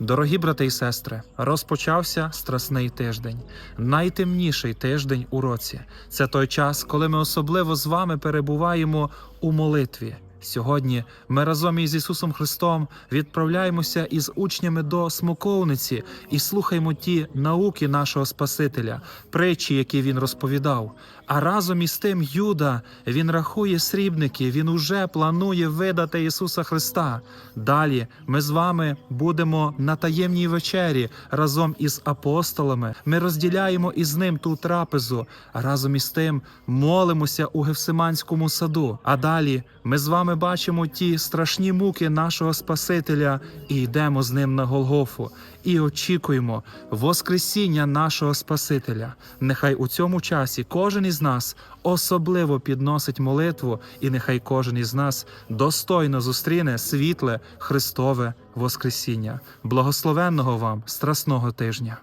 Дорогі брати і сестри, розпочався страсний тиждень, найтемніший тиждень у році. Це той час, коли ми особливо з вами перебуваємо у молитві. Сьогодні ми разом із Ісусом Христом відправляємося із учнями до смоковниці і слухаємо ті науки нашого Спасителя, притчі, які він розповідав. А разом із тим Юда він рахує срібники, він уже планує видати Ісуса Христа. Далі ми з вами будемо на таємній вечері разом із апостолами. Ми розділяємо із ним ту трапезу, разом із тим молимося у Гевсиманському саду. А далі ми з вами бачимо ті страшні муки нашого Спасителя і йдемо з ним на Голгофу. І очікуємо Воскресіння нашого Спасителя. Нехай у цьому часі кожен із нас особливо підносить молитву, і нехай кожен із нас достойно зустріне світле Христове Воскресіння. Благословенного вам страсного тижня!